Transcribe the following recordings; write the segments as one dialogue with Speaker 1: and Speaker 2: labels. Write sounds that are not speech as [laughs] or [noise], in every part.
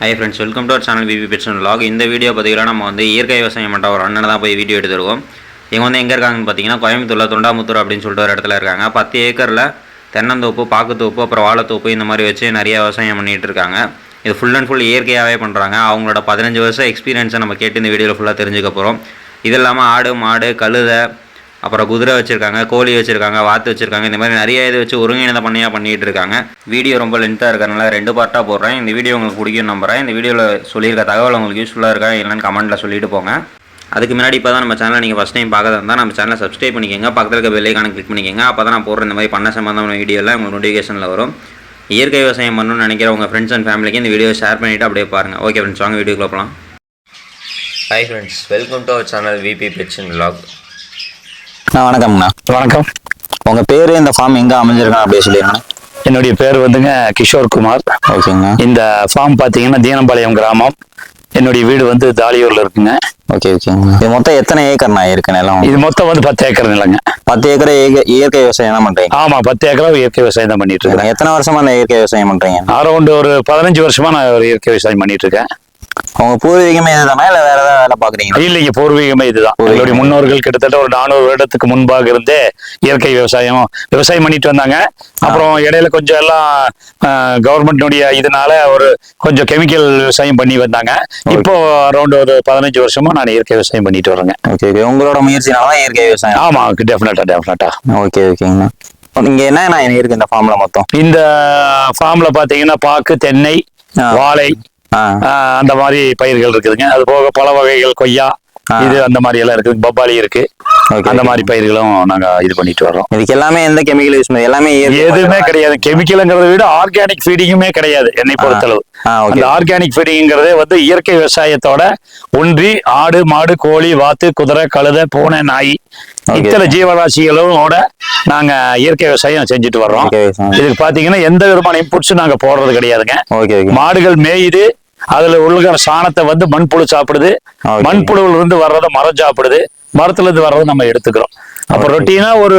Speaker 1: Hi friends welcome to our channel PP Petson log இந்த video பார்த்தீங்கன்னா நம்ம வந்து இயற்கை விவசாயம் பண்ணுற ஒரு அண்ணனை தான் போய் வீடியோ எடுத்துருவோம் இவங்க வந்து எங்கே இருக்காங்கன்னு பார்த்தீங்கன்னா கோயம்புத்தூரில் தொண்டாமுத்தூர் அப்படின்னு சொல்லிட்டு ஒரு இடத்துல இருக்காங்க. பத்து ஏக்கரில் தென்னந்தோப்பு பாக்குத்தோப்பு அப்புறம் வாழைத்தோப்பு இந்த மாதிரி வச்சு நிறைய விவசாயம் பண்ணிகிட்டு இருக்காங்க. இது ஃபுல் அண்ட் ஃபுல் இயற்கையாகவே பண்ணுறாங்க அவங்களோட பதினஞ்சு வருஷம் எக்ஸ்பீரியன்ஸை நம்ம கேட்டு இந்த வீடியோவில் ஃபுல்லாக தெரிஞ்சுக்க போகிறோம் இது இல்லாமல் ஆடு மாடு கழுதை அப்புறம் குதிரை வச்சுருக்காங்க கோழி வச்சுருக்காங்க வாத்து வச்சுருக்காங்க இந்த மாதிரி நிறைய இது வச்சு ஒருங்கிணைந்த பண்ணையாக பண்ணிகிட்டு இருக்காங்க. வீடியோ ரொம்ப லென்த்தாக இருக்கிறனால ரெண்டு பார்ட்டாக போடுறேன். இந்த வீடியோ உங்களுக்கு பிடிக்கும் நம்புறேன். இந்த வீடியோவில் சொல்லியிருக்க தகவல் உங்களுக்கு யூஸ்ஃபுல்லாக இருக்கா இல்லைன்னு கமெண்ட்டில் சொல்லிட்டு போங்க. அதுக்கு முன்னாடி இப்போ தான் நம்ம சேனலை நீங்கள் ஃபஸ்ட் டைம் பார்க்கறதா இருந்தால் நம்ம சேனலை சப்ஸ்கிரைப் பண்ணிக்கோங்க. பக்கத்தில் இருக்க பெல்லைக்கான கிளிக் பண்ணிக்கோங்க. அப்போ தான் நான் போடுற இந்த மாதிரி பண்ண சம்பந்தமான வீடியோவில் உங்களுக்கு நோட்டிஃபிகேஷனில் வரும். இயற்கை விவசாயம் பண்ணணும்னு நினைக்கிற உங்கள் ஃப்ரெண்ட்ஸ் அண்ட் ஃபேமிலிக்கு இந்த வீடியோ ஷேர் பண்ணிவிட்டு அப்படியே பாருங்கள் ஓகே ஃப்ரெண்ட்ஸ் வாங்க வீடியோ போகலாம் hi friends welcome to our channel VP Petson vlog.
Speaker 2: வணக்கம்ண்ணா.
Speaker 3: வணக்கம்.
Speaker 2: உங்க பேரு இந்த ஃபார்ம் எங்க அமைஞ்சிருக்காங்க அப்படியே சொல்லிடுங்க
Speaker 3: என்னுடைய பேர் வந்துங்க கிஷோர் குமார்.
Speaker 2: ஓகேங்கண்ணா
Speaker 3: இந்த ஃபார்ம் பார்த்தீங்கன்னா தீனம்பாளையம் கிராமம். என்னுடைய வீடு வந்து தாலியூர்ல இருக்குங்க.
Speaker 2: ஓகே ஓகேங்கண்ணா இது மொத்தம் எத்தனை ஏக்கர்ண்ணா இருக்கு நிலம்?
Speaker 3: இது மொத்தம் வந்து பத்து ஏக்கர் நிலங்க.
Speaker 2: பத்து ஏக்கர் இயற்கை- விவசாயம் தான் பண்றீங்க?
Speaker 3: ஆமா பத்து ஏக்கரா இயற்கை விவசாயம் தான் பண்ணிட்டு இருக்கேன்.
Speaker 2: எத்தனை வருஷமா இந்த இயற்கை விவசாயம் பண்றீங்க?
Speaker 3: அரௌண்ட் ஒரு பதினஞ்சு வருஷமா நான் ஒரு இயற்கை விவசாயம் பண்ணிட்டு இருக்கேன்.
Speaker 2: உங்க பூர்வீகமே இதுதானா இல்ல வேற ஏதாவது வேலை பாக்குறீங்களா
Speaker 3: இல்லைங்க பூர்வீகமே இதுதான். எங்களுடைய முன்னோர்கள் கிட்டத்தட்ட ஒரு நானூறு வருடத்துக்கு முன்பாக இருந்தே இயற்கை விவசாயம் விவசாயம் பண்ணிட்டு வந்தாங்க. அப்புறம் இடையில கொஞ்சம் எல்லாம் கவர்மெண்ட்னுடைய இதனால ஒரு கொஞ்சம் கெமிக்கல் விவசாயம் பண்ணி வந்தாங்க. இப்போ அரௌண்ட் ஒரு பதினஞ்சு வருஷமா நான் இயற்கை விவசாயம் பண்ணிட்டு வரேங்க
Speaker 2: ஓகே ஓகே உங்களோட முயற்சினால தான் இயற்கை விவசாயம்.
Speaker 3: ஆமா டெஃபினட்டா டெஃபினட்டா
Speaker 2: ஓகே ஓகேங்கண்ணா இங்க என்னண்ணா இருக்கு இந்த ஃபார்ம்ல மொத்தம்?
Speaker 3: இந்த ஃபார்ம்ல பாத்தீங்கன்னா பாக்கு தென்னை. வாழை அந்த மாதிரி பயிர்கள் இருக்குதுங்க. அது போக பல வகைகள் கொய்யா. இது அந்த மாதிரி எல்லாம் இருக்குது. பப்பாளி இருக்கு. அந்த மாதிரி பயிர்களும் நாங்க இது பண்ணிட்டு வர்றோம்.
Speaker 2: இதுக்கு எல்லாமே எந்த கெமிக்கல் யூஸ் பண்ணி எல்லாமே
Speaker 3: எதுவுமே கிடையாது. கெமிக்கல்ங்கிறத விட ஆர்கானிக் ஃபீடிங்குமே கிடையாது என்னை பொறுத்தளவு. அந்த ஆர்கானிக் ஃபீடிங்கிறதே வந்து இயற்கை விவசாயத்தோட ஒன்றி ஆடு மாடு கோழி வாத்து குதிரை கழுதை பூனை நாய். இத்தனை ஜீவராசிகளோட நாங்க இயற்கை விவசாயம் செஞ்சுட்டு வர்றோம். இதுக்கு பாத்தீங்கன்னா எந்த விதமான இன்புட்ஸும் நாங்க போடுறது கிடையாதுங்க. மாடுகள் மேயுது அதுல உள்ள சாணத்தை வந்து மண்புழு சாப்பிடுது.
Speaker 2: Okay.
Speaker 3: மண்புழுவுல இருந்து வர்றதை மரம் சாப்பிடுது. மரத்துல இருந்து வர்றதை நம்ம எடுத்துக்கிறோம். அப்ப ரொட்டீனா ஒரு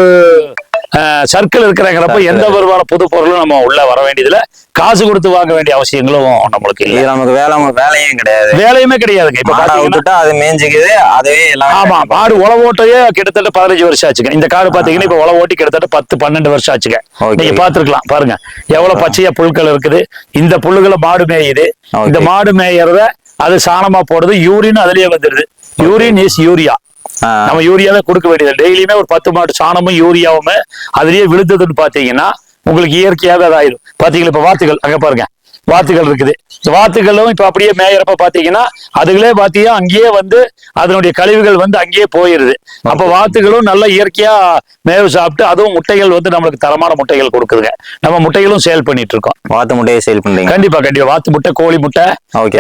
Speaker 3: சர்க்கிள் இருக்கிறங்கிறப்ப எந்த விதமான புது பொருளும் நம்ம உள்ள வர வேண்டியதுல காசு கொடுத்து வாங்க வேண்டிய அவசியங்களும் நம்மளுக்கு இல்லை.
Speaker 2: நமக்கு வேலை வேலையும் கிடையாது.
Speaker 3: வேலையுமே கிடையாதுங்க. இப்ப
Speaker 2: விட்டுட்டா அது மேய்ஞ்சிக்குது அதுவே எல்லாம்
Speaker 3: ஆமா மாடு உழவு ஓட்டையே கிட்டத்தட்ட பதினஞ்சு வருஷம் ஆச்சுங்க. இந்த காடு பாத்தீங்கன்னா இப்ப உழவு ஓட்டி கிட்டத்தட்ட பத்து பன்னெண்டு வருஷம் ஆச்சுங்க. நீங்க பாத்துருக்கலாம். பாருங்க. எவ்வளவு பச்சையா புல்கள் இருக்குது. இந்த புல்லுகளை மாடு மேயுது. இந்த மாடு மேயறத அது சாணமா போடுது. யூரின் அதுலயே வந்துருது. Urine is urea. நம்ம யூரியாவே கொடுக்க வேண்டியது. டெய்லியுமே ஒரு பத்து மாட்டு சாணமும் யூரியாவுமே அதுலயே விழுந்ததுன்னு பாத்தீங்கன்னா உங்களுக்கு இயற்கையாவே அதாயிரும் பாத்தீங்களா இப்ப வாத்துகள்? அங்க பாருங்க. வாத்துகள் இருக்குது. இந்த வாத்துகளும் இப்ப அப்படியே மேயறப்ப பாத்தீங்கன்னா அதுகளே பாத்தீங்கன்னா அங்கேயே வந்து அதனுடைய கழிவுகள் வந்து அங்கேயே போயிருது. அப்ப வாத்துகளும் நல்ல இயற்கையா மேவு சாப்பிட்டு அதுவும் முட்டைகள் வந்து நம்மளுக்கு தரமான முட்டைகள் கொடுக்குதுங்க. நம்ம முட்டைகளும் சேல் பண்ணிட்டு இருக்கோம்.
Speaker 2: வாத்து முட்டையை சேல் பண்றீங்க
Speaker 3: கண்டிப்பா கண்டிப்பா. வாத்து முட்டை கோழி முட்டை.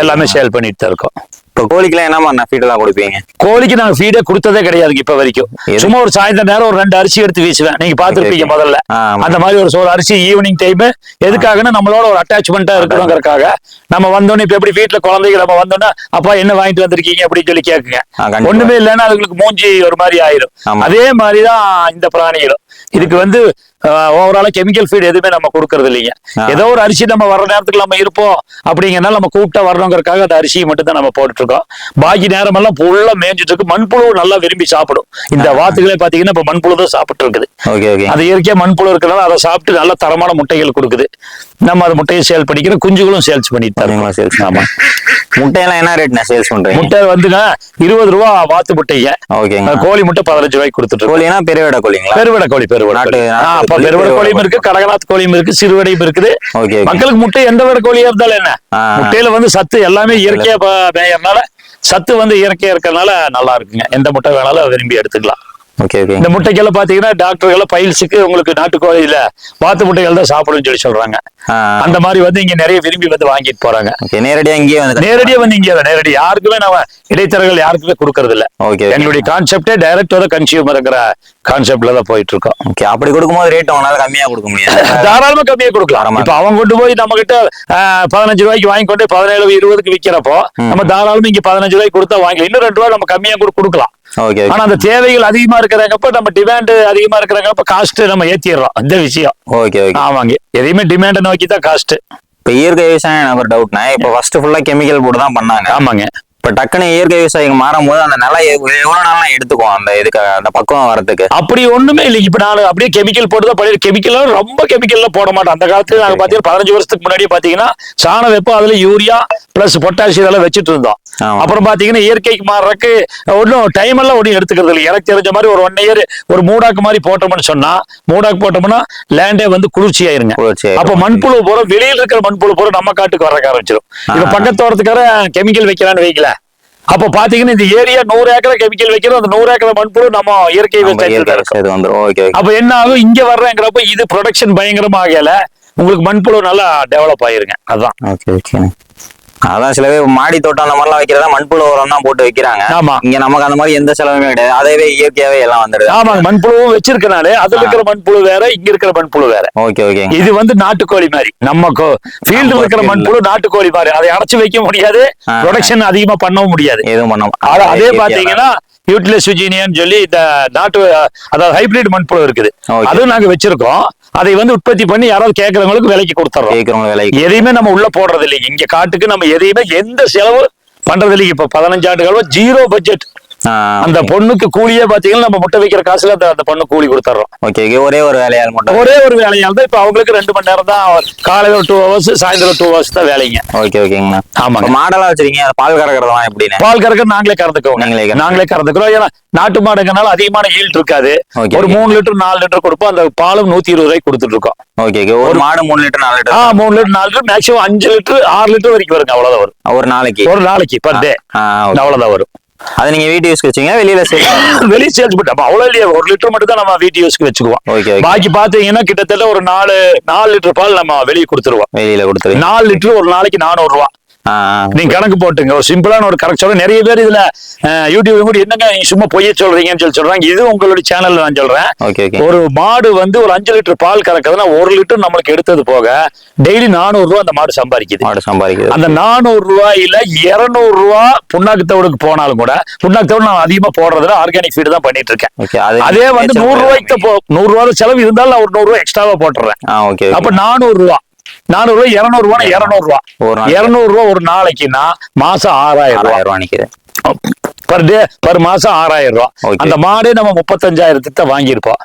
Speaker 3: எல்லாமே சேல் பண்ணிட்டு தான் இருக்கோம்.
Speaker 2: இப்போ கோழிக்கெல்லாம் என்ன பண்ண ஃபீடெல்லாம் கொடுப்பீங்க
Speaker 3: கோழிக்கு நாங்க ஃபீடே கொடுத்ததே கிடையாதுங்க இப்ப வரைக்கும்? சும்மா ஒரு சாயந்தர நேரம் ஒரு ரெண்டு அரிசி எடுத்து வீசுவேன் நீங்க பாத்துருப்பீங்க. முதல்ல. அந்த மாதிரி ஒரு சோறு அரிசி ஈவினிங் டைம் எதுக்காகன்னா நம்மளோட ஒரு அட்டாச்மெண்டா இருக்கணுங்கிறதுக்காக நம்ம வந்தோடனே இப்ப எப்படி வீட்டுல குழந்தைங்க நம்ம வந்தோம்னா அப்பா என்ன வாங்கிட்டு வந்திருக்கீங்க அப்படின்னு சொல்லி கேக்குங்க. ஒண்ணுமே இல்லைன்னா அதுங்களுக்கு மூஞ்சி ஒரு மாதிரி ஆயிரும். அதே மாதிரிதான் இந்த பிராணிகளும் இதுக்கு வந்து ஓவராலா கெமிக்கல் ஃபீட் எதுவுமே நம்ம கொடுக்கறது இல்லைங்க. ஏதோ ஒரு அரிசி நம்ம வர்ற நேரத்துக்கு நம்ம இருப்போம் அப்படிங்கறனால நம்ம கூப்பிட்டா வரணுங்கிறதுக்காக அந்த அரிசியை மட்டும் தான் நம்ம போட்டுட்டு இருக்கோம் பாக்கி நேரமெல்லாம் ஃபுல்லா மேய்ஞ்சிட்டு இருக்கு மண்புழு நல்லா விரும்பி சாப்பிடும். இந்த வாத்துகளே பாத்தீங்கன்னா இப்ப மண்புழு தான் சாப்பிட்டு இருக்குது
Speaker 2: ஓகே ஓகே.
Speaker 3: அது இயற்கையா மண்புழு இருக்கிறனால அதை சாப்பிட்டு நல்ல தரமான முட்டைகள் கொடுக்குது. நம்ம அது முட்டையை சேல் பண்ணிக்கிற குஞ்சுகளும் சேல்ஸ் பண்ணிட்டு இருக்கோம்.
Speaker 2: சேல்ஸ்
Speaker 3: ஆமா.
Speaker 2: முட்டையெல்லாம் என்ன ரேட்ண்ணா சேல்ஸ் பண்றீங்க?
Speaker 3: முட்டை வந்துங்க இருபது ரூபா வாத்து முட்டைங்க.
Speaker 2: ஓகேங்க.
Speaker 3: கோழி முட்டை பதினஞ்சு ரூபாய்க்கு கொடுத்துட்டு இருக்கோம்.
Speaker 2: கோழினா பெரிய விட கோழிங்களா?
Speaker 3: பெருவிட கோழி பெருவிட பெருவிட
Speaker 2: பெருவிட
Speaker 3: கோழியும்
Speaker 2: கோழி.
Speaker 3: இருக்கு கடகநாத் கோழியும் இருக்கு சிறுவடையும் இருக்குது.
Speaker 2: ஓகே
Speaker 3: மக்களுக்கு முட்டை எந்த விட கோழியா இருந்தாலும் என்ன. முட்டையில வந்து சத்து எல்லாமே இயற்கையா மேயறனால சத்து வந்து இயற்கையா இருக்கறனால நல்லா இருக்குங்க. எந்த முட்டை வேணாலும் விரும்பி எடுத்துக்கலாம். இந்த முட்டைக்கெல்லாம் பாத்தீங்கன்னா டாக்டர்கள் பைல்ஸுக்கு உங்களுக்கு நாட்டுக்கோழியில வாத்து முட்டைகள் தான் சாப்பிடும்னு சொல்லி சொல்றாங்க. அந்த மாதிரி வந்து இங்க நிறைய விரும்பி வந்து வாங்கிட்டு போறாங்க.
Speaker 2: நேரடியா இங்கேயே வந்து
Speaker 3: நேரடியா வந்து இங்கே நேரடி யாருக்குமே நம்ம இடைத்தரகர்கள் யாருக்குமே கொடுக்கறது இல்ல.
Speaker 2: ஓகே
Speaker 3: எங்களுடைய கான்செப்டே டைரக்ட் த கன்சியூமர்ங்கிற கான்செப்ட்ல தான் போயிட்டு இருக்கோம்.
Speaker 2: ஓகே அப்படி கொடுக்கும்போது ரேட் உங்களால கம்மியா கொடுக்க முடியாது. [laughs]
Speaker 3: தாராளமா கம்மியா கொடுக்கலாம். இப்ப அவங்க கொண்டு போய் நம்ம கிட்ட பதினஞ்சு ரூபாய்க்கு வாங்கி கொண்டு பதினேழு இருபதுக்கு விக்கிறப்போ நம்ம தாராளமா இங்க பதினஞ்சு ரூபாய்க்கு கொடுத்தா வாங்கலாம். இன்னும் ரெண்டு ரூபாய் நம்ம கம்மியா கூட கொடுக்கலாம். ஆனா அந்த தேவைகள் அதிகமா இருக்கிறப்ப நம்ம டிமாண்ட் அதிகமா இருக்கிறப்ப காஸ்ட் நம்ம ஏத்திடுறோம். இந்த விஷயம்.
Speaker 2: ஓகே ஓகே
Speaker 3: ஆமாங்க. எதையுமே டிமாண்டை நோக்கி தான் காஸ்ட்
Speaker 2: இப்ப இயற்கை விவசாயம் எனக்கு ஒரு டவுட்னா இப்ப ஃபர்ஸ்ட் ஃபுல்லா கெமிக்கல் போட்டு தான் பண்ணாங்க.
Speaker 3: ஆமாங்க.
Speaker 2: இப்ப டக்குன்னு இயற்கை விவசாயிகள் மாறும்போது அந்த நிலம் எவ்- எவ்வளவு நாள் எடுத்துக்கும் அந்த இதுக்கு அந்த பக்குவம் வரதுக்கு
Speaker 3: அப்படி ஒண்ணுமே இல்லை. இப்ப நான் அப்படியே கெமிக்கல் போட்டு தான் பண்ணி கெமிக்கல் ரொம்ப கெமிக்கல்லாம் போட மாட்டோம் அந்த காலத்துல நாங்க பாத்தீங்கன்னா பதினஞ்சு வருஷத்துக்கு முன்னாடி பாத்தீங்கன்னா சாண வெப்பம். அதுல யூரியா பிளஸ் பொட்டாசியம் இதெல்லாம் வச்சுட்டு இருந்தோம். அப்புறம் பாத்தீங்கன்னா இயற்கைக்கு மாறுறதுக்கு ஒன்றும் டைம் எல்லாம் ஒன்றும் எடுத்துக்கிறது இல்லை. எனக்கு தெரிஞ்ச மாதிரி ஒரு ஒன் இயர் ஒரு மூடாக்கு மாதிரி போட்டோம்னு சொன்னா மூடாக்கு போட்டோம்னா லேண்டே வந்து
Speaker 2: குளிர்ச்சி
Speaker 3: அப்ப மண்புழு பூரா வெளியில இருக்கிற மண்புழு பூரா நம்ம காட்டுக்கு வர ஆரம்பிச்சிடும் இப்ப
Speaker 2: ஆ.
Speaker 3: பக்கத்தோட்டத்துக்கார கெமிக்கல் வைக்கலாம்னு வைக்கல. அப்ப பாத்தீங்கன்னா இந்த ஏரியா நூறு ஏக்கர் கெமிக்கல் வைக்கிறோம். அந்த நூறு ஏக்கர் மண்புழு நம்ம இயற்கை அப்ப என்ன ஆகும்? இங்க வர்றேங்கிறப்ப இது ப்ரொடக்ஷன் பயங்கரமா ஆகல உங்களுக்கு மண்புழு நல்லா டெவலப் ஆயிருங்க. அதான்.
Speaker 2: ஓகே ஓகே அதான் சில பேர் மாடி தோட்டம் அந்த மாதிரிலாம் வைக்கிறதா மண்புழு உரம் தான் போட்டு வைக்கிறாங்க.
Speaker 3: ஆமா.
Speaker 2: இங்க நமக்கு அந்த மாதிரி எந்த செலவுமே கிடையாது. அதேவே இயற்கையாவே எல்லாம் வந்துடுது.
Speaker 3: ஆமாங்க மண்புழுவும் வச்சிருக்கனாலே அதுல. இருக்கிற மண்புழு வேற இங்க இருக்கிற மண்புழு வேற.
Speaker 2: ஓகே ஓகே
Speaker 3: இது வந்து நாட்டுக்கோழி மாதிரி. நம்ம ஃபீல்டு இருக்கிற. மண்புழு நாட்டுக்கோழி மாதிரி. அதை அடைச்சு வைக்க முடியாது. ப்ரொடக்ஷன் அதிகமா பண்ணவும் முடியாது.
Speaker 2: எதுவும் பண்ண
Speaker 3: அதே பாத்தீங்கன்னா சுஜீனியன்னு சொல்லி இந்த நாட்டு அதாவது ஹைபிரிட் மண்புழு இருக்குது. அதுவும் நாங்க வச்சிருக்கோம். அதை வந்து உற்பத்தி பண்ணி யாராவது கேட்கறவங்களுக்கு விலைக்கு கொடுத்துறோம்.
Speaker 2: கேட்கறவங்க விலைக்கு
Speaker 3: எதையுமே நம்ம உள்ள போடுறது இல்லைங்க இங்க காட்டுக்கு நம்ம எதையுமே எந்த செலவு பண்றது இல்லைங்க இப்ப பதினஞ்சு ஆண்டுகளோ ஜீரோ பட்ஜெட் அந்த பொண்ணுக்கு கூலியே பாத்தீங்கன்னா நம்ம முட்டை வைக்கிற காசுல அந்த பொண்ணு கூலி கொடுத்துறோம்.
Speaker 2: ஓகே ஒரே ஒரு வேலையால் மட்டும்.
Speaker 3: ஒரே ஒரு வேலையால் தான். இப்ப அவங்களுக்கு ரெண்டு மணி நேரம் தான் காலையில டூ ஹவர்ஸ் சாயந்தரம் டூ ஹவர்ஸ் தான் வேலைங்க.
Speaker 2: ஓகே ஓகேங்கண்ணா. இப்ப மாடெல்லாம் வச்சிருக்கீங்க. பால் கறக்கிறதெல்லாம் எப்படின்னு?
Speaker 3: பால் கறக்க நாங்களே கறந்துக்குவோங்க.
Speaker 2: நீங்களே
Speaker 3: நாங்களே கறந்துக்கிறோம். ஏன்னா நாட்டு மாடுங்கனால அதிகமான ஈல்ட் இருக்காது. ஒரு. மூணு லிட்டர் நாலு லிட்டர் கொடுப்போம். அந்த பாலும் நூத்தி இருபது ரூபாய்க்கு கொடுத்துட்டு இருக்கோம்.
Speaker 2: ஓகே ஓகே ஒரு மாடு மூணு லிட்டர் நாலு
Speaker 3: ஆ
Speaker 2: லிட்டர்
Speaker 3: மூணு லிட்டர் நாலு லிட்டர் மேக்ஸிமம் அஞ்சு லிட்டர் ஆறு லிட்டர் வரைக்கும் வருங்க. அவ்வளவுதான் வரும்.
Speaker 2: ஒரு நாளைக்கு.
Speaker 3: ஒரு நாளைக்கு பர் டே
Speaker 2: ஆ.
Speaker 3: அவ்வளவுதான் வரும்.
Speaker 2: அது நீங்க வீட்டு யூஸ்க்கு வச்சீங்க வெளியில [laughs]
Speaker 3: வெளியே சேல்ஸ் அப்ப அவ்வளவு இல்லையா. ஒரு லிட்டர் மட்டும் தான் நம்ம வீட்டு யூஸ்க்கு வச்சுக்குவோம்.
Speaker 2: ஓகே
Speaker 3: பாக்கி பாத்தீங்கன்னா கிட்டத்தட்ட ஒரு நாலு நாலு லிட்டர் பால் நம்ம வெளியே கொடுத்துருவோம்.
Speaker 2: வெளியில கொடுத்துருங்க
Speaker 3: நாலு லிட்டர் ஒரு நாளைக்கு நானூறு ரூபா. நீங்க கணக்கு போட்டுங்க. ஒரு சிம்பிளான ஒரு கரெக்ட் சொல்றேன். நிறைய பேர் இதுல அஹ், யூடியூப்ல கூட என்னங்க நீங்க சும்மா பொய்ய சொல்றீங்கன்னு சொல்லி சொல்றாங்க. இது உங்களுடைய சேனல்ல நான் சொல்றேன். ஒரு மாடு வந்து ஒரு அஞ்சு லிட்டர் பால் கறக்குதுன்னா ஒரு லிட்டர் நம்மளுக்கு எடுத்தது போக டெய்லி நானூறு ரூபா அந்த மாடு சம்பாதிக்குது.
Speaker 2: மாடு சம்பாதிக்குது.
Speaker 3: அந்த நானூறு ரூபாயில இருநூறு ரூபா புண்ணாக்கு தவிடுக்கு போனாலும் கூட புண்ணாக்கு தவிடு நான் அதிகமா போடுறதுல ஆர்கானிக் ஃபீடு தான் பண்ணிட்டு இருக்கேன்
Speaker 2: அது
Speaker 3: வந்து நூறு ரூபாய்க்கு நூறு ரூபாய் செலவு இருந்தாலும் நான் ஒரு நூறு ரூபாய் எக்ஸ்ட்ராவா போட்டுறேன்.
Speaker 2: ஆ ஓகே
Speaker 3: அப்ப நானூறு ரூபா நானூறு ரூபாய் இருநூறு ரூபா இருநூறு. இருநூறு ரூபா ஒரு நாளைக்குன்னா மாசம் ஆறாயிரம் ரூபாய்
Speaker 2: ஆறாயிரம் ரூபா நிக்குது.
Speaker 3: பர் டே பர் மாசம் ஆறாயிரம் ரூபாய். அந்த மாடு நம்ம முப்பத்தஞ்சாயிரத்துக்கு தான் வாங்கியிருப்போம்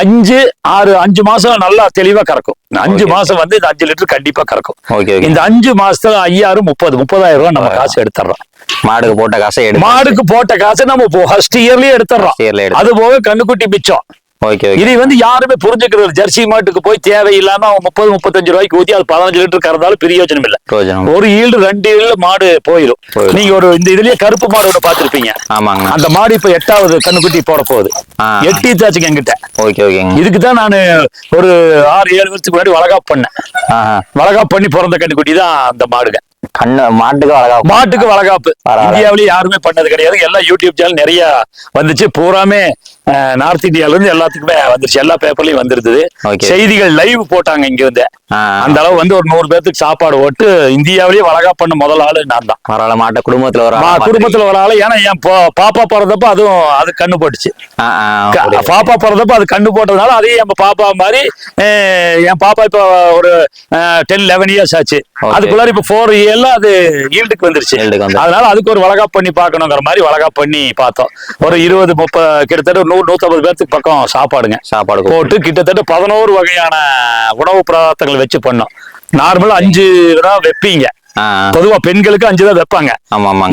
Speaker 3: அஞ்சு ஆறு அஞ்சு மாசம் நல்லா தெளிவா கறக்கும். அஞ்சு மாசம் வந்து இந்த அஞ்சு லிட்டர் கண்டிப்பா கறக்கும். இந்த அஞ்சு மாசத்துல ஐயாயிரம் முப்பது முப்பதாயிரம் ரூபாய் நம்ம காசு எடுத்துறோம்
Speaker 2: மாடுக்கு போட்ட காசை
Speaker 3: மாடுக்கு போட்ட காசு நம்ம ஃபர்ஸ்ட் இயர்லயே எடுத்துறோம் அது போக கண்ணுக்குட்டி மிச்சம். இதை வந்து யாருமே புரிஞ்சுக்கிறது. ஜெர்சி மாட்டுக்கு போய் தேவையில்லாம அவன் முப்பது முப்பத்தஞ்சு ரூபாய்க்கு ஊத்தி அது பதினஞ்சு லிட்டர் கறந்தாலும் பிரயோஜனம் இல்ல. ஒரு ஈல்டு ரெண்டு ஈல்டு மாடு போயிடும். நீங்க ஒரு இந்த இதுலயே கருப்பு மாடு ஒண்ணு பாத்திருப்பீங்க
Speaker 2: ஆமாங்கண்ணா
Speaker 3: அந்த மாடு இப்ப எட்டாவது கண்ணுக்குட்டி போட போகுது. எட்டி தாச்சுங்க என்கிட்ட.
Speaker 2: ஓகே ஓகேங்க.
Speaker 3: இதுக்கு தான் நான் ஒரு ஆறு ஏழு வருஷத்துக்கு முன்னாடி வளகாப் பண்ணேன்.
Speaker 2: ஆஹா
Speaker 3: வளகாப் பண்ணி பிறந்த கண்ணுக்குட்டி தான் அந்த மாடுங்க.
Speaker 2: கண்ணு மாட்டுக்கு அழகா
Speaker 3: மாட்டுக்கு வளகாப்பு. இந்தியாவிலேயே யாருமே பண்ணது கிடையாது. எல்லா யூடியூப் சேனல் நிறைய வந்துச்சு. பூராமே நார்த் இந்தியால இருந்து எல்லாத்துக்குமே வந்துருச்சு. எல்லா பேப்பர்லயும் வந்துருது
Speaker 2: Okay.
Speaker 3: செய்திகள் லைவ் போட்டாங்க இங்க வந்து அந்த அளவு வந்து ஒரு நூறு பேர்த்துக்கு சாப்பாடு போட்டு இந்தியாவிலேயே வளகாப் பண்ண முதல் ஆளு நான் தான்.
Speaker 2: பரவாயில்ல மாட்டை குடும்பத்துல ஒரு ஆளா
Speaker 3: குடும்பத்துல ஒரு ஆளு. ஏன்னா என் பாப்பா பிறந்தப்ப அதுவும் அது கண்ணு போட்டுச்சு. பாப்பா பிறந்தப்ப அது கண்ணு போட்டதுனால அதையும் என் பாப்பா மாதிரி என் பாப்பா இப்ப ஒரு டென் லெவன் இயர்ஸ் ஆச்சு. அதுக்குள்ளார இப்ப ஃபோர் இயர்ல அது ஈல்டுக்கு வந்துருச்சு. அதனால அதுக்கு ஒரு வளகாப் பண்ணி பார்க்கணுங்கிற மாதிரி வளகாப் பண்ணி பார்த்தோம். ஒரு இருபது முப்பது கிட்டத்தட்ட நூறு நூத்தம்பது பேர்த்துக்கு பக்கம் சாப்பாடுங்க
Speaker 2: சாப்பாடு.
Speaker 3: போட்டு கிட்டத்தட்ட பதினோரு வகையான உணவு பதார்த்தங்கள் வச்சு பண்ணோம் நார்மலா அஞ்சு தான் வைப்பீங்க. பொதுவா பெண்களுக்கு அஞ்சு தான் வைப்பாங்க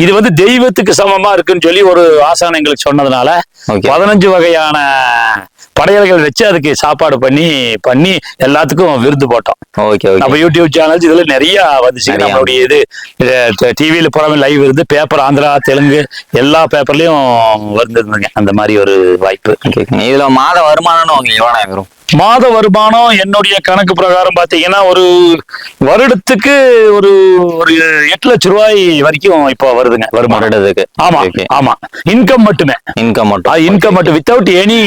Speaker 3: இது வந்து தெய்வத்துக்கு சமமா இருக்குன்னு சொல்லி ஒரு ஆசான் எங்களுக்கு சொன்னதுனால. பதினஞ்சு வகையான படையல்கள் வச்சு அதுக்கு சாப்பாடு பண்ணி பண்ணி எல்லாத்துக்கும் விருது போட்டோம். நம்ம யூடியூப் சேனல்ஸ் இதுல நிறைய வந்துச்சு. நம்மளுடைய இது டிவியில புறமே லைவ் இருந்து பேப்பர் ஆந்திரா தெலுங்கு எல்லா பேப்பர்லயும் வந்திருந்துங்க அந்த மாதிரி ஒரு வாய்ப்பு.
Speaker 2: இதுல மாத வருமானம்னு உங்களுக்கு எவ்வளவு
Speaker 3: மாத வருமானம் என்னுடைய கணக்கு பிரகாரம் பாத்தீங்கன்னா ஒரு வருடத்துக்கு ஒரு ஒரு எட்டு லட்சம் ரூபாய் வரைக்கும் இப்போ வருதுங்க. வருமானம்
Speaker 2: வருடத்துக்கு.
Speaker 3: ஆமா ஆமா. இன்கம் மட்டுமே.
Speaker 2: இன்கம் மட்டும்.
Speaker 3: இன்கம் மட்டும். வித்தவுட் எனி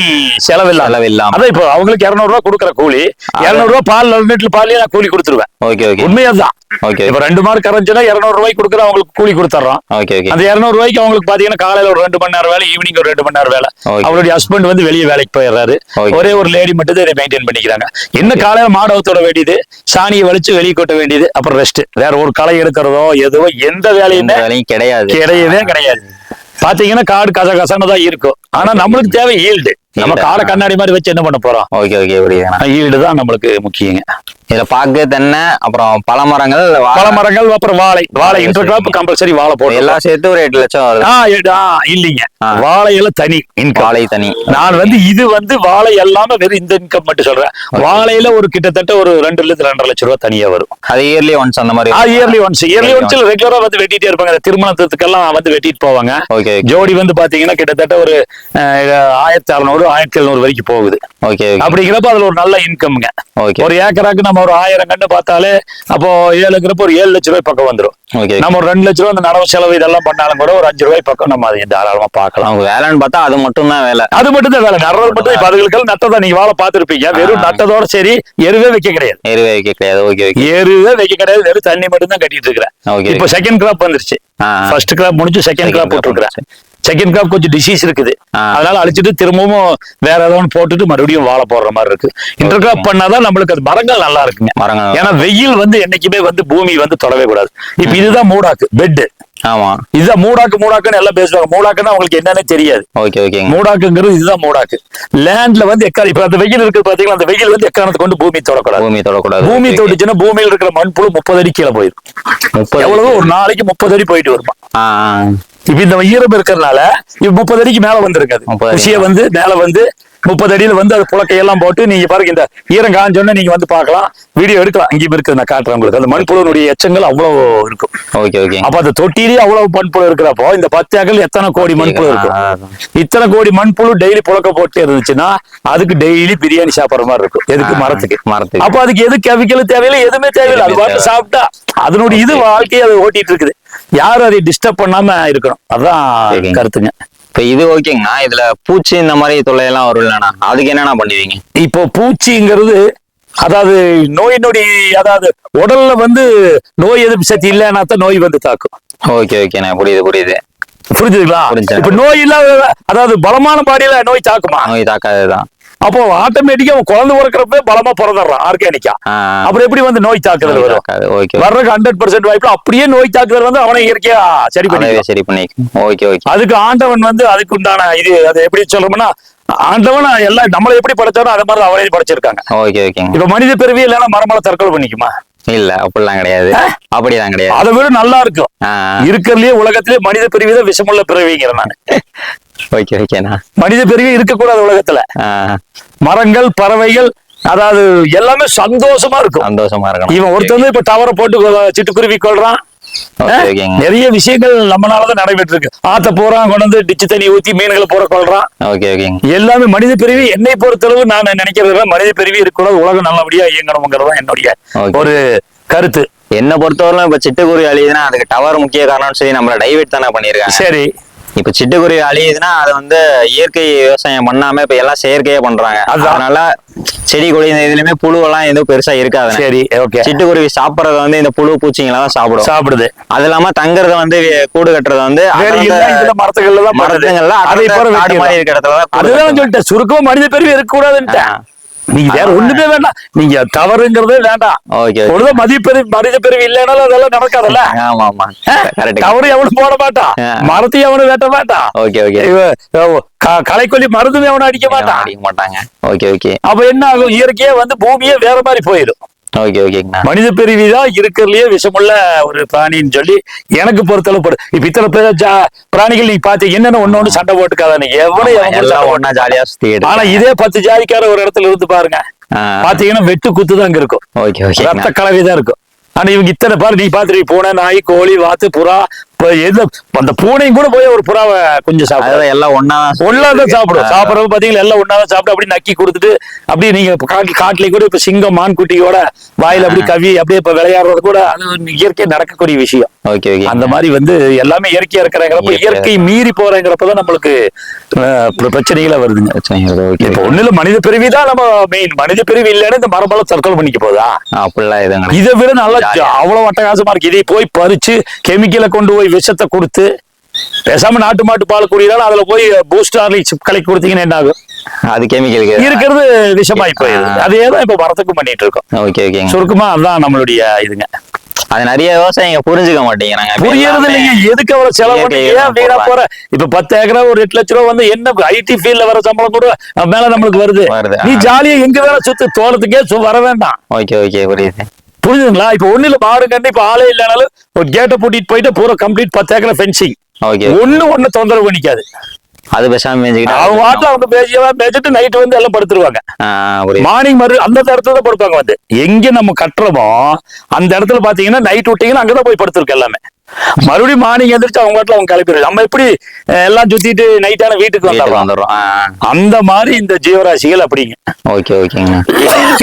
Speaker 3: செலவில்ல
Speaker 2: செலவு இல்லாம
Speaker 3: அதான் இப்போ அவங்களுக்கு இருநூறு ரூபாய் கொடுக்குற கூலி இருநூறு ரூபாய் பால் லிட்டர் பால்லயே நான் கூலி கொடுத்துருவேன்.
Speaker 2: Okay okay.
Speaker 3: உண்மையாதான்.
Speaker 2: ஓகே
Speaker 3: இப்ப ரெண்டு மாடு கரைஞ்சுன்னா இருநூறு ரூபாய்க்கு கொடுக்குற அவங்களுக்கு கூலி கொடுத்துட்றோம்
Speaker 2: ஓகே ஓகே
Speaker 3: அந்த இருநூறு ரூபாய்க்கு அவங்களுக்கு பாத்தீங்கன்னா காலையில ஒரு ரெண்டு மணி நேரம் வேலை ஈவினிங் ஒரு ரெண்டு மணி நேரம் வேலை. அவருடைய ஹஸ்பண்ட் வந்து வெளியே வேலைக்கு போயிடுறாரு. ஒரே ஒரு லேடி மட்டும் இதை மெயின்டைன் பண்ணிக்கிறாங்க. இன்னும் காலையில மாடு அவுத்தோட வேண்டியது சாணியை வலிச்சு வெளியே கொட்ட வேண்டியது அப்புறம் ரெஸ்ட் வேற ஒரு களை எடுக்கிறதோ எதுவோ எந்த வேலையும்
Speaker 2: கிடையாது.
Speaker 3: கிடையவே கிடையாது. பாத்தீங்கன்னா காடு கச கசன்னு தான் இருக்கும். ஆனா நம்மளுக்கு தேவை ஈல்டு நம்ம. காடை கண்ணாடி மாதிரி வச்சு என்ன பண்ண போறோம்?
Speaker 2: ஓகே ஓகே புரியுதுண்ணா
Speaker 3: ஈல்டு தான் நம்மளுக்கு முக்கியங்க.
Speaker 2: இதுல பாக்கு தென்னை அப்புறம் பல மரங்கள்
Speaker 3: பல மரங்கள் அப்புறம் வாழை. வாழை இன்டர் கிராப் கம்பல்சரி வாழை போட்டு
Speaker 2: எல்லாம் சேர்த்து ஒரு எட்டு லட்சம் வருது.
Speaker 3: ஆ, எடு- ஆ, இல்லைங்க. வாழையில தனி இன்கம்
Speaker 2: வாழை தனி.
Speaker 3: நான் வந்து இது வந்து வாழை எல்லாமே வெறும் இந்த இன்கம் மட்டும் சொல்றேன். வாழையில ஒரு கிட்டத்தட்ட ஒரு ரெண்டுல இருந்து ரெண்டரை லட்சம் ரூபாய் தனியா வரும்.
Speaker 2: அது இயர்லி ஒன்ஸ் அந்த மாதிரி
Speaker 3: இயர்லி ஒன்ஸ் இயர்லி ஒன்ஸ் ரெகுலரா வந்து வெட்டிட்டே இருப்பாங்க. திருமணத்துக்கெல்லாம் வந்து வெட்டிட்டு போவாங்க.
Speaker 2: ஓகே
Speaker 3: ஜோடி வந்து பாத்தீங்கன்னா கிட்டத்தட்ட ஒரு ஆயிரத்தி அறுநூறு ஆயிரத்தி எழுநூறு வரைக்கும் போகுது.
Speaker 2: ஓகே
Speaker 3: அப்படிங்கிறப்ப அதுல ஒரு நல்ல இன்கம்ங்க
Speaker 2: ஓகே
Speaker 3: ஒரு ஏக்கராக்கு நம்ம ஒரு ஆயிரம் கண்டு பார்த்தாலே அப்போ ஏழுங்கிறப்ப ஒரு ஏழு லட்ச ரூபாய் பக்கம் வந்துரும்.
Speaker 2: ஓகே
Speaker 3: நம்ம ஒரு ரெண்டு லட்ச ரூபாய் அந்த நடவு செலவு இதெல்லாம் பண்ணாலும் கூட ஒரு அஞ்சு ரூபாய் பக்கம் நம்ம அதை தாராளமா பார்க்கலாம்.
Speaker 2: வேலைன்னு பார்த்தா அது மட்டும் தான் வேலை.
Speaker 3: அது மட்டும் தான் வேலை. நடுறது மட்டும் இப்ப அதுகளுக்கெல்லாம் நட்டதான் நீங்க வாழை பார்த்திருப்பீங்க. வெறும். நட்டதோட சரி எருவே வைக்க கிடையாது.
Speaker 2: எருவே வைக்க கிடையாது. ஓகே ஓகே
Speaker 3: எருவே வைக்க கிடையாது. வெறும் தண்ணி மட்டும் தான் கட்டிட்டு இருக்கிறேன். இப்போ செகண்ட் கிராப் வந்துருச்சு. ஃபர்ஸ்ட் கிராப் முடிஞ்சு செகண்ட் கிராப் போட்டுருக்கிறேன். செகண்ட் கிராப் கொஞ்சம் டிசீஸ் இருக்குது. அதனால அழிச்சிட்டு திரும்பவும் வேற ஏதோ ஒன்று போட்டுட்டு மறுபடியும் வாழை போடுற மாதிரி இருக்கு. இன்டர் கிராப் பண்ணாதான் நம்மளுக்கு அது மரங்கள் நல்லா இருக்குங்க.
Speaker 2: மரங்கள்
Speaker 3: ஏன்னா வெயில் வந்து என்னைக்குமே வந்து பூமி வந்து தொடவே கூடாது. இப்ப இதுதான் மூடாக்கு பெட்
Speaker 2: ஆமா.
Speaker 3: இதுதான் மூடாக்கு மூடாக்குன்னு எல்லாம் பேசுவாங்க. மூடாக்குன்னா உங்களுக்கு என்னன்னே தெரியாது.
Speaker 2: ஓகே ஓகேங்க.
Speaker 3: மூடாக்குங்கிறது இதுதான் மூடாக்கு. லேண்ட்ல வந்து எக்கா இப்ப அந்த வெயில் இருக்கு பாத்தீங்களா? அந்த வெயில் வந்து எக்காரணத்தை கொண்டு பூமி தொடக்கூடாது.
Speaker 2: பூமி தொடக்கூடாது.
Speaker 3: பூமி. தொட்டுச்சுன்னா பூமியில இருக்கிற மண்புழு முப்பது அடி கீழே போயிடும். எவ்வளவு ஒரு நாளைக்கு முப்பது அடி போயிட்டு வருமா. இப்ப இந்த ஈரம் இருக்கிறதுனால இப்ப முப்பது அடிக்கு மேல வந்துருக்காது. குஷிய வந்து மேல வந்து முப்பது அடியில வந்து அது புழக்கையெல்லாம் போட்டு நீங்க பாருங்க இந்த ஈரம் காஞ்சோன்னு நீங்க வந்து பார்க்கலாம். வீடியோ எடுக்கலாம். இங்கேயும் இருக்கு நான் காட்டுறேன் உங்களுக்கு. அந்த மண்புழுனுடைய எச்சங்கள் அவ்வளவு இருக்கும்.
Speaker 2: Okay okay.
Speaker 3: அப்ப அந்த தொட்டிலேயே அவ்வளவு மண்புழு இருக்கிறப்போ இந்த பத்து ஏக்கர் எத்தனை கோடி மண்புழு இருக்கும். இத்தனை கோடி மண்புழு டெய்லி புழக்க போட்டு இருந்துச்சுன்னா அதுக்கு டெய்லி பிரியாணி சாப்பிடுற மாதிரி இருக்கும். எதுக்கு மரத்துக்கு?
Speaker 2: மரத்துக்கு.
Speaker 3: அப்ப அதுக்கு எது கெமிக்கல் தேவையில்லை எதுவுமே தேவையில்லை. அது பாட்டு. சாப்பிட்டா அதனுடைய இது வாழ்க்கையை அது ஓட்டிட்டு இருக்குது. யாரும் அதை டிஸ்டர்ப் பண்ணாம இருக்கணும். அதான். கருத்துங்க.
Speaker 2: இப்ப இது ஓகேங்கண்ணா. இதுல பூச்சி இந்த மாதிரி தொல்லையெல்லாம் வரும் இல்லைண்ணா அதுக்கு என்னண்ணா பண்ணுவீங்க?
Speaker 3: இப்போ பூச்சிங்கிறது அதாவது நோய் நொடி அதாவது உடல்ல வந்து நோய் எதிர்ப்பு சக்தி இல்லைன்னா தான் நோய் வந்து தாக்கும்.
Speaker 2: ஓகே ஓகேண்ணா. புரியுது புரியுது.
Speaker 3: புரிஞ்சுதுங்களா?
Speaker 2: புரிஞ்சுது.
Speaker 3: இப்ப நோய் இல்லாத அதாவது பலமான பாடியில நோய் தாக்குமா?
Speaker 2: நோய் தாக்காதுதான்
Speaker 3: அப்போ ஆட்டோமேட்டிக்கா அவன் குழந்தை பிறக்கிறப்ப பலமா பிறந்துடுறான் ஆர்கானிக்கா. அப்புறம் எப்படி வந்து நோய் தாக்குதல் வரும்?
Speaker 2: ஓகே
Speaker 3: வர்றதுக்கு ஹண்ட்ரட் பர்சன்ட் வாய்ப்புல அப்படியே நோய் தாக்குதல் வந்து அவனை இயற்கையா சரி பண்ணி
Speaker 2: சரி பண்ணிக்கும். Okay okay.
Speaker 3: அதுக்கு ஆண்டவன் வந்து அதுக்கு உண்டான இது அது எப்படி சொல்றோம்னா ஆண்டவன் எல்லாம் நம்மளை எப்படி படைச்சாரோ அதே மாதிரி அவரையும் படைச்சிருக்காங்க.
Speaker 2: ஓகே ஓகேங்க
Speaker 3: இப்ப மனித பிறவி இல்லைன்னா மரமலை தற்கொலை பண்ணிக்குமா?
Speaker 2: இல்ல அப்படிலாம் கிடையாது. அப்படிலாம் கிடையாது.
Speaker 3: அதை விட நல்லா இருக்கும். இருக்கிறதுலயே உலகத்திலே மனித பிறவி தான் விஷமுள்ள பிறவிங்கிறேன் நான்.
Speaker 2: ஓகே ஓகேண்ணா
Speaker 3: மனித பிறவி இருக்கக்கூடாது உலகத்துல. மரங்கள் பறவைகள் அதாவது எல்லாமே சந்தோஷமா இருக்கும்.
Speaker 2: சந்தோஷமா இருக்கணும்.
Speaker 3: இவன் ஒருத்தன் வந்து இப்ப டவரை போட்டு சிட்டுக்குருவி கொள்றான் நிறைய விஷயங்கள் நம்மளாலதான் நடைபெற்று இருக்கு ஆத்த போறான் கொண்டு வந்து டிச்சு தண்ணி ஊத்தி மீன்களை போற கொள்றான்
Speaker 2: ஓகே ஓகேங்க.
Speaker 3: எல்லாமே மனித பிரிவு என்னை பொறுத்தளவு நான் நினைக்கிறது மனித பிரிவு இருக்கக்கூடாது உலகம் நல்லபடியா இயங்கணுங்கிறது என்னுடைய. ஒரு கருத்து.
Speaker 2: என்ன பொறுத்தவரையிலும் இப்ப சிட்டுக்குருவி அழியுதுன்னா அதுக்கு டவர் முக்கிய காரணம்னு சொல்லி நம்மள டைவெர்ட் தானே பண்ணிருக்காங்க
Speaker 3: சரி.
Speaker 2: இப்ப சிட்டுக்குருவி அழியுதுன்னா அது வந்து இயற்கை விவசாயம் பண்ணாம இப்ப எல்லாம் செயற்கையா பண்றாங்க.
Speaker 3: அதான்.
Speaker 2: அதனால செடி கொடி இந்த இதுலயுமே புழுவெல்லாம் எதுவும் பெருசா இருக்காது.
Speaker 3: சரி ஓகே
Speaker 2: சிட்டுக்குருவி சாப்பிடறது வந்து இந்த புழு பூச்சிங்களை தான் சாப்பிடும்.
Speaker 3: சாப்பிடுது.
Speaker 2: அது இல்லாம தங்கறத வந்து கூடு கட்டுறது வந்து
Speaker 3: மரத்துகள்ல
Speaker 2: காடு மாதிரி இருக்க இடத்துல
Speaker 3: அதுதான். சொல்லிட்டேன். சுருக்கமா மனித பிரிவு இருக்கக்கூடாதுன்ட்டேன். நீங்க வேற ஒண்ணுமே வேண்டாம். நீங்க தவறுங்கிறதே வேண்டாம்.
Speaker 2: ஓகே
Speaker 3: மதிய பிரிவு மனித பிரிவு இல்லைனாலும் அதெல்லாம் நடக்காதுல்ல?
Speaker 2: ஆமா ஆமா. கரெக்ட்
Speaker 3: தவறு எவனும் போட மாட்டான். மரத்தையும் அவனு வெட்ட மாட்டான்.
Speaker 2: Okay okay.
Speaker 3: களைக்கொல்லி மருந்தும் எவனும் அடிக்க மாட்டான்.
Speaker 2: அடிக்க மாட்டாங்க. Okay okay.
Speaker 3: அப்ப என்ன ஆகும்? இயற்கையே வந்து பூமியே வேற மாதிரி போயிடும்.
Speaker 2: ஓகே ஓகேங்கண்ணா.
Speaker 3: மனித பிரிவி தான் இருக்கிறதுலயே விஷமுள்ள ஒரு பிராணின்னு சொல்லி எனக்கு பொறுத்தளவு படு இப்ப இத்தனை பேர் பிராணிகள் நீங்க பாத்தீங்க என்னென்ன ஒண்ணு ஒண்ணு சண்டை போட்டுக்காத நீங்க எவனும் எவன் கூட சண்டை
Speaker 2: எல்லாம்
Speaker 3: போட்டு-
Speaker 2: ஒன்னா ஜாலியா சுத்திட்டு
Speaker 3: ஆனா இதே பத்து ஜாதிக்கார ஒரு இடத்துல இருந்து பாருங்க. பாத்தீங்கன்னா வெட்டு குத்து தான் அங்க இருக்கும்.
Speaker 2: ஓகே ஓகே
Speaker 3: ரத்த கலவை தான் இருக்கும். ஆனா இவங்க இத்தனை பாரு நீ பாத்துருக்கீங்க பூனை நாய் கோழி வாத்து புறா அந்த பூனையும் கூட போய் ஒரு புறாவை கொஞ்சம் சாப்பிடும்.
Speaker 2: எல்லாம் ஒன்னா
Speaker 3: ஒன்னா தான் சாப்பிடும். சாப்பிடறது பாத்தீங்களா எல்லாம் ஒன்னா தான் சாப்பிட்டு அப்படி நக்கி கொடுத்துட்டு அப்படியே நீங்க காட்டு காட்டுல கூட இப்ப சிங்கம் மான் குட்டியோட வாயில அப்படி கவி அப்படியே இப்ப விளையாடுறது கூட அது இயற்கை நடக்கக்கூடிய விஷயம்.
Speaker 2: Okay okay.
Speaker 3: அந்த மாதிரி வந்து எல்லாமே இயற்கையா இருக்கிறங்கிறப்ப இயற்கை மீறி போறங்கிறப்பதான் நம்மளுக்கு பிரச்சனைகளே வருதுங்க. இப்ப ஒண்ணுல மனித பிரிவி தான் நம்ம மெயின் மனித பிரிவு இல்லைன்னா இந்த மரபெல்லாம் தற்கொலை பண்ணிக்க போதா
Speaker 2: அப்படிலாம்.
Speaker 3: இதை விட நல்லா. அவ்வளவு அட்டகாசமா இருக்கு. இதை போய் பறிச்சு கெமிக்கலை கொண்டு போய் விஷத்தை கொடுத்து பேசாம நாட்டு மாட்டு பால் குடினாலும் அதுல போய் பூஸ்ட் ஹார்லிக்ஸ் கலக்கி கொடுத்தீங்கன்னா என்ன ஆகும்?
Speaker 2: அது கெமிக்கலுக்கு
Speaker 3: இருக்கிறது விஷமாயி போயிருது அதே தான் இப்ப மரத்துக்கும் பண்ணிட்டு இருக்கோம்.
Speaker 2: ஓகே ஓகேங்க
Speaker 3: சுருக்கமா அதான் நம்மளுடைய இதுங்க.
Speaker 2: அது நிறைய விவசாயிங்க புரிஞ்சுக்க மாட்டேங்கிறாங்க.
Speaker 3: புரியறது இல்லைங்க. எதுக்கு அவ்வளவு செலவு பண்ணி
Speaker 2: இயற்கையை
Speaker 3: ஏன் வீணா
Speaker 2: போடுறாங்க.
Speaker 3: போற? இப்ப பத்து ஏக்கரா ஒரு எட்டு லட்ச ரூபா வந்து என்ன ஐடி ஃபீல்ட்ல வர சம்பளம் கூட மேல நம்மளுக்கு வருது.
Speaker 2: வருது,
Speaker 3: நீ. ஜாலியா எங்க வேலை சுத்து தோட்டத்துக்கே வர வேண்டாம்.
Speaker 2: ஓகே ஓகே புரியுது.
Speaker 3: புரியுதுங்களா இப்ப ஒண்ணு இல்ல மாடு கண்டு இப்ப ஆளே இல்லைனாலும் ஒரு கேட்டை பூட்டிட்டு போயிட்டு பூரா கம்ப்ளீட் பத்து ஏக்கரா ஃபென்சிங்
Speaker 2: ஓகே
Speaker 3: ஒண்ணு ஒண்ணு தொந்தரவு பண்ணிக்காது.
Speaker 2: அது பேசாம மேய்ஞ்சுக்கிட்டு
Speaker 3: அவங்க வாட்டில் அவங்க பேசியவா பேசிட்டு நைட்டு வந்து எல்லாம் படுத்துருவாங்க. மார்னிங் மறு அந்த இடத்துல தான் படுப்பாங்க வந்து. எங்க நம்ம கட்டுறோமோ அந்த இடத்துல பாத்தீங்கன்னா நைட் விட்டீங்கன்னா அங்கதான் போய் படுத்திருக்கு எல்லாமே. மறுபடியும் மார்னிங் எந்திரிச்சு அவங்க வாட்டில் அவங்க கிளப்பிடுது நம்ம எப்படி எல்லாம் சுத்திட்டு நைட்டான வீட்டுக்கு வந்துடுறோம்.
Speaker 2: வந்துடுறோம்
Speaker 3: அந்த மாதிரி இந்த ஜீவராசிகள் அப்படிங்க.
Speaker 2: ஓகே ஓகேங்க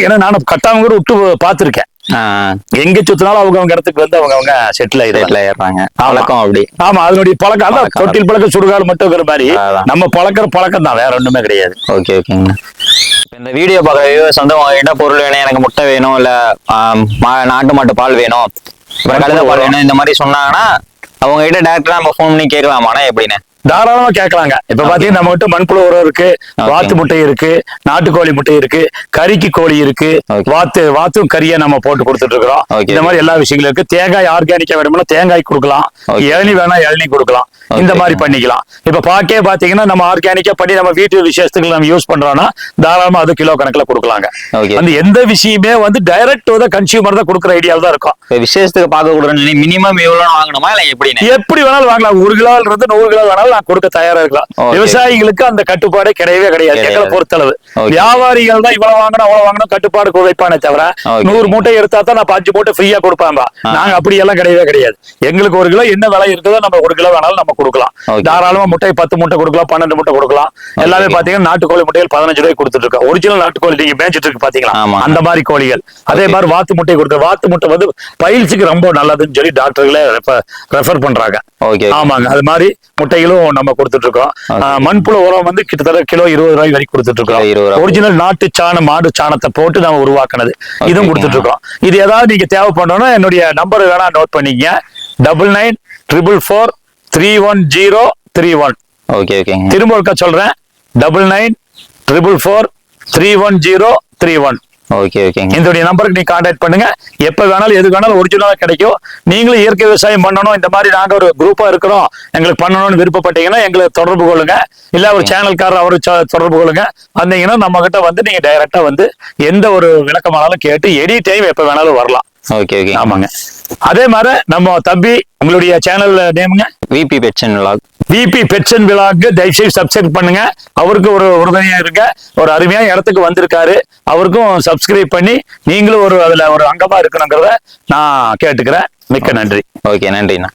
Speaker 3: ஏன்னா நான் கட்டாம கூட விட்டு பார்த்திருக்கேன் எங்க சுத்தினாலும் அவங்க அவங்க இடத்துக்கு வந்து அவங்க அவங்க செட்டில்
Speaker 2: வீட்டுல ஏறுறாங்க வழக்கம் அப்படி.
Speaker 3: ஆமா அதனுடைய பழக்கம் அதான்
Speaker 2: பழக்கம்.
Speaker 3: தொட்டில் பழக்கம் சுடுகாடு மட்டும் இருக்கிற மாதிரி. நம்ம பழக்கிற பழக்கம் தான் வேற ஒண்ணுமே கிடையாது.
Speaker 2: ஓகே ஓகேங்க இந்த வீடியோ பார்க்குற வியூவர்ஸ் வந்து உங்ககிட்ட பொருள் வேணும் எனக்கு முட்டை வேணும் இல்ல நாட்டு மாட்டு பால் வேணும். அப்புறம் கழுத பால் வேணும் இந்த மாதிரி சொன்னாங்கன்னா அவங்க கிட்ட டேரக்டா நம்ம ஃபோன் பண்ணி கேட்கலாமாண்ணா எப்படின்னு?
Speaker 3: தாராளமா கேட்கலாங்க இப்ப பாத்தீங்கன்னா நம்ம கிட்ட மண்புழு உரம் இருக்கு. வாத்து முட்டை இருக்கு நாட்டுக்கோழி முட்டை இருக்கு கறிக்கு கோழி இருக்கு. வாத்து வாத்தும் கறியை நம்ம போட்டு கொடுத்துட்டு இருக்கிறோம். இந்த மாதிரி எல்லா விஷயங்களும் இருக்கு தேங்காய் ஆர்கானிக்கா வேணும்னா தேங்காய் கொடுக்கலாம். இளநி வேணா இளநி கொடுக்கலாம் இந்த. மாதிரி பண்ணிக்கலாம் இப்ப பாக்கே பாத்தீங்கன்னா நம்ம ஆர்கானிக்கா பண்ணி நம்ம வீட்டு விசேஷத்துக்கு நம்ம யூஸ் பண்றோம்னா தாராளமா அது கிலோ கணக்குல கொடுக்கலாங்க. அந்த எந்த விஷயமே வந்து டைரக்ட் தான் கன்சியூமர் தான் கொடுக்குற ஐடியாவில் தான் இருக்கும்
Speaker 2: விசேஷத்துக்கு பார்க்க கூடாதுன்னு மினிமம் எவ்வளவு வாங்கணுமா இல்ல எப்படின்னு
Speaker 3: எப்படி வேணாலும் வாங்கலாம் ஒரு கிலோ இருந்து நூறு கிலோ வேணாலும் நான் கொடுக்க தயாரா இருக்கலாம். விவசாயிகளுக்கு அந்த கட்டுப்பாடே கிடையவே கிடையாது. எங்களை பொறுத்தளவு. வியாபாரிகள் தான் இவ்வளவு வாங்கணும் அவ்வளவு வாங்கணும் கட்டுப்பாடு வைப்பானே தவிர. நூறு மூட்டை எடுத்தா தான் நான் அஞ்சு மூட்டை ஃப்ரீயா கொடுப்பாங்க நாங்க அப்படி எல்லாம் கிடையவே கிடையாது எங்களுக்கு ஒரு கிலோ என்ன விலை இருக்குதோ நம்ம ஒரு கிலோ வேணாலும் நம்ம கொடுக்கலாம். தாராளமா முட்டை பத்து மூட்டை கொடுக்கலாம் பன்னெண்டு மூட்டை கொடுக்கலாம் எல்லாமே. பாத்தீங்கன்னா நாட்டுக்கோழி முட்டைகள் பதினஞ்சு ரூபாய் கொடுத்துட்டு இருக்கோம் ஒரிஜினல் நாட்டுக்கோழி நீங்க மேய்ச்சிட்டு இருக்கு பாத்தீங்களா. அந்த மாதிரி கோழிகள் அதே. மாதிரி வாத்து முட்டை கொடுக்க வாத்து முட்டை வந்து பயில்ஸுக்கு ரொம்ப நல்லதுன்னு சொல்லி டாக்டர்களே ரெஃபர் பண்றாங்க ஆமாங்க அது மாதிரி முட்டைகளும் நம்ம கொடுத்துட்டு இருக்கோம் மண்புழு உரம் வந்து கிட்டத்தட்ட கிலோ இருபது ரூபாய் வரைக்கும் கொடுத்துட்டு இருக்கோம். ஒரிஜினல் நாட்டு சாணம் மாடு சாணத்தை போட்டு நம்ம உருவாக்குனது. இதுவும். கொடுத்துட்டு இருக்கோம் இது ஏதாவது நீங்க தேவைப்படணும்னா என்னுடைய நம்பர் வேணா நோட் பண்ணிக்கங்க. Double nine triple four three one zero three one
Speaker 2: okay ஓகேங்க
Speaker 3: திரும்ப சொல்றேன். Double nine triple four three one zero three one
Speaker 2: okay ஓகேங்க
Speaker 3: இந்த நம்பருக்கு நீ கான்டாக்ட் பண்ணுங்க. எப்ப வேணாலும் எது வேணாலும் ஒரிஜினலா கிடைக்கும். நீங்களும் இயற்கை விவசாயம் பண்ணணும். இந்த மாதிரி நாங்க ஒரு குரூப்பா இருக்கிறோம். எங்களுக்கு பண்ணணும்னு விருப்பப்பட்டீங்கன்னா எங்களை தொடர்பு கொள்ளுங்க. இல்ல ஒரு சேனல்காரர் அவரு தொடர்பு கொள்ளுங்க. வந்தீங்கன்னா நம்ம கிட்ட வந்து நீங்க டைரக்டா வந்து எந்த ஒரு விளக்கமானாலும் கேட்டு எனி டைம் எப்ப வேணாலும் வரலாம்.
Speaker 2: ஓகே ஓகே
Speaker 3: ஆமாங்க. அதே மாதிரி நம்ம தம்பி உங்களுடைய channel நேமுங்க?
Speaker 2: VP Petson log
Speaker 3: PP Petson விழாக்கு தயவுசெய்து சப்ஸ்கிரைப் பண்ணுங்க. அவருக்கு ஒரு உறுதுணையா இருக்க ஒரு அருமையான இடத்துக்கு வந்திருக்காரு. அவருக்கும் சப்ஸ்கிரைப் பண்ணி நீங்களும் ஒரு அதுல ஒரு அங்கமா இருக்கணுங்கிறத நான் கேட்டுக்கிறேன். மிக்க நன்றி.
Speaker 2: ஓகே நன்றிண்ணா.